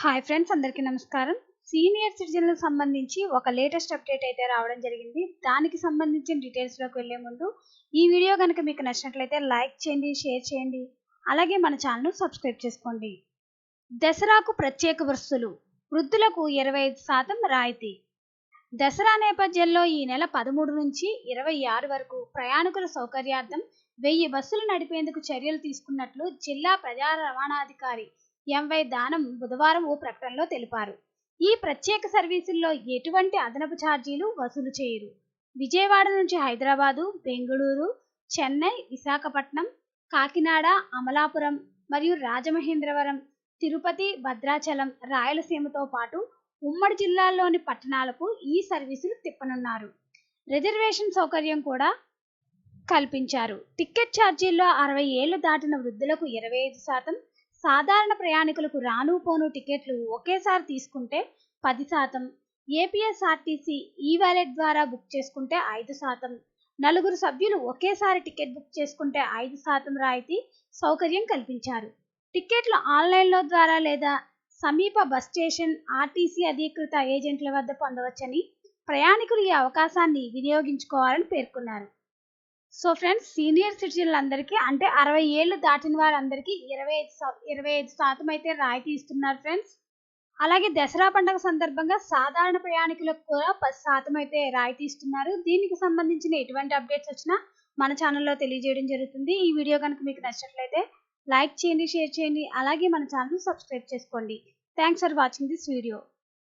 Hi friends అందరికీ నమస్కారం. Senior సిటిజన్లకు సంబంధించి ఒక లేటెస్ట్ అప్డేట్ అయితే రావడం జరిగింది. దానికి సంబంధించిన డీటెయిల్స్లోకి వెళ్ళే ముందు ఈ వీడియో కనుక మీకు నచ్చినట్లయితే లైక్ చేయండి షేర్ చేయండి. అలాగే మన ఛానల్ను సబ్స్క్రైబ్ చేసుకోండి. దసరాకు ప్రత్యేక వస్తువులు వృద్ధులకు ఇరవై ఐదు శాతం రాయితీ. దసరా నేపథ్యంలో ఈ నెల పదమూడు నుంచి ఇరవై ఆరు వరకు ప్రయాణికుల సౌకర్యార్థం వెయ్యి బస్సులు నడిపేందుకు చర్యలు తీసుకున్నట్లు జిల్లా ప్రజా రవాణాధికారి ఎంవై దానం బుధవారం ఓ ప్రకటనలో తెలిపారు. ఈ ప్రత్యేక సర్వీసుల్లో ఎటువంటి అదనపు ఛార్జీలు వసూలు చేయరు. విజయవాడ నుంచి హైదరాబాదు బెంగళూరు చెన్నై విశాఖపట్నం కాకినాడ అమలాపురం మరియు రాజమహేంద్రవరం తిరుపతి భద్రాచలం రాయలసీమతో పాటు ఉమ్మడి జిల్లాల్లోని పట్టణాలకు ఈ సర్వీసులు తిప్పనున్నారు. రిజర్వేషన్ సౌకర్యం కూడా కల్పించారు. టికెట్ ఛార్జీల్లో అరవై ఏళ్ళు దాటిన వృద్ధులకు ఇరవై ఐదు శాతం సాధారణ ప్రయాణికులకు రాను పోను టికెట్లు ఒకేసారి తీసుకుంటే పది శాతం. ఏపీఎస్ఆర్టీసీ ఈ వాలెట్ ద్వారా బుక్ చేసుకుంటే ఐదు శాతం. నలుగురు సభ్యులు ఒకేసారి టికెట్ బుక్ చేసుకుంటే ఐదు శాతం రాయితీ సౌకర్యం కల్పించారు. టికెట్లు ఆన్లైన్లో ద్వారా లేదా సమీప బస్ స్టేషన్ ఆర్టీసీ అధీకృత ఏజెంట్ల వద్ద పొందవచ్చని ప్రయాణికులు ఈ అవకాశాన్ని వినియోగించుకోవాలని పేర్కొన్నారు. సో ఫ్రెండ్స్ సీనియర్ సిటిజన్లందరికీ అంటే అరవై ఏళ్ళు దాటిన వారందరికీ ఇరవై ఐదు ఇరవై ఐదు శాతం అయితే రాయితీ ఇస్తున్నారు ఫ్రెండ్స్. అలాగే దసరా పండుగ సందర్భంగా సాధారణ ప్రయాణికులకు కూడా పది శాతం అయితే రాయితీ ఇస్తున్నారు. దీనికి సంబంధించిన ఎటువంటి అప్డేట్స్ వచ్చినా మన ఛానల్లో తెలియజేయడం జరుగుతుంది. ఈ వీడియో కనుక మీకు నచ్చినట్లయితే లైక్ చేయండి షేర్ చేయండి. అలాగే మన ఛానల్ సబ్స్క్రైబ్ చేసుకోండి. Thanks for watching this video